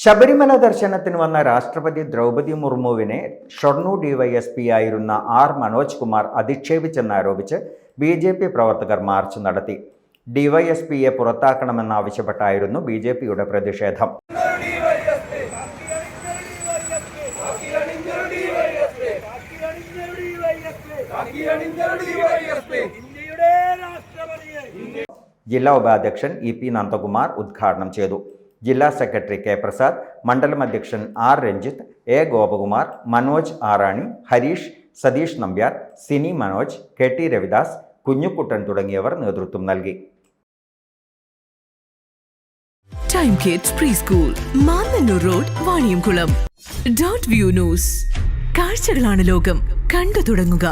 ശബരിമല ദർശനത്തിന് വന്ന രാഷ്ട്രപതി ദ്രൗപതി മുർമുവിനെ ഷൊർണൂർ ഡിവൈഎസ്പി ആയിരുന്ന ആർ മനോജ് കുമാർ അധിക്ഷേപിച്ചെന്നാരോപിച്ച് ബി ജെ പി പ്രവർത്തകർ മാർച്ച് നടത്തി. ഡിവൈഎസ്പിയെ പുറത്താക്കണമെന്നാവശ്യപ്പെട്ടായിരുന്നു ബി ജെ പിയുടെ പ്രതിഷേധം. ഇന്ത്യയുടെ രാഷ്ട്രപതിയെ ജില്ലാ ഉപാധ്യക്ഷൻ ഇ പി നന്ദകുമാർ ഉദ്ഘാടനം ചെയ്തു. ജില്ലാ സെക്രട്ടറി കെ പ്രസാദ് മണ്ഡലം അധ്യക്ഷൻ R Ranjith A Gopakumar Manoj Arani Harish Satheesh Nambiar Sini Manoj K T Ravidas Kunjukuttan തുടങ്ങിയവർ നേതൃത്വം നൽകി. Time kids pre school Mannanur road Vaniyamkulam dot view news കാഴ്ചകളാണ് ലോകം. കണ്ടു തുടങ്ങുക.